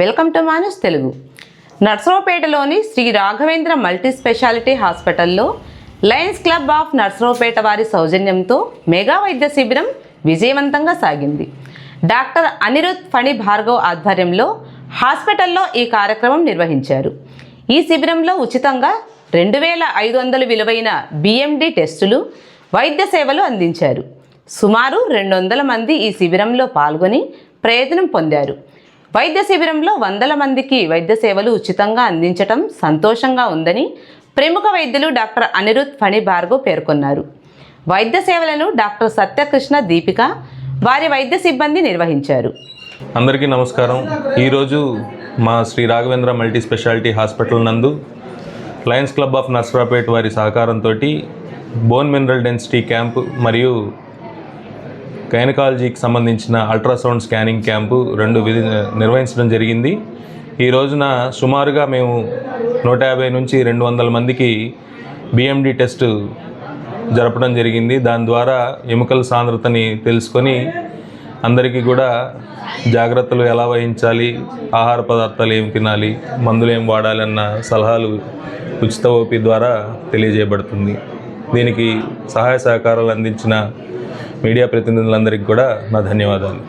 Welcome to Manas Telugu. నర్సరావుపేటలోని Shri Raghavendra multi speciality హాస్పిటల్లో Lions club of Narasaraopet వారి సౌజన్యంతో మెగా వైద్య శిబిరం విజయవంతంగా సాగింది. డాక్టర్ అనిరుద్ ఫణి భార్గవ్ ఆధ్వర్యంలో హాస్పిటల్లో ఈ కార్యక్రమం నిర్వహించారు. ఈ శిబిరంలో ఉచితంగా రెండు వేల ఐదు వందలు విలువైన బిఎండి టెస్టులు వైద్య సేవలు అందించారు. సుమారు రెండు వందల మంది ఈ శిబిరంలో పాల్గొని ప్రయోజనం పొందారు. వైద్య శిబిరంలో వందల మందికి వైద్య సేవలు ఉచితంగా అందించటం సంతోషంగా ఉందని ప్రముఖ వైద్యులు డాక్టర్ అనిరుద్ ఫణి భార్గవ్ పేర్కొన్నారు. వైద్య సేవలను డాక్టర్ సత్యకృష్ణ దీపిక వారి వైద్య సిబ్బంది నిర్వహించారు. అందరికీ నమస్కారం. ఈరోజు మా Shri Raghavendra multi speciality hospital నందు లయన్స్ క్లబ్ ఆఫ్ నర్సరాపేట్ వారి సహకారంతో బోన్ మినరల్ డెన్సిటీ క్యాంప్ మరియు గైనకాలజీకి సంబంధించిన అల్ట్రాసౌండ్ స్కానింగ్ క్యాంపు రెండు విధి నిర్వహించడం జరిగింది. ఈ రోజున సుమారుగా మేము నూట యాభై నుంచి రెండు వందల మందికి బిఎండి టెస్ట్ జరపడం జరిగింది. దాని ద్వారా ఎముకల సాంద్రతని తెలుసుకొని అందరికీ కూడా జాగ్రత్తలు ఎలా వహించాలి ఆహార పదార్థాలు ఏం తినాలి మందులు ఏం వాడాలన్న సలహాలు ఉచిత ఓపీ ద్వారా తెలియజేయబడుతుంది. దీనికి సహాయ సహకారాలు అందించిన మీడియా ప్రతినిధులందరికీ కూడా నా ధన్యవాదాలు.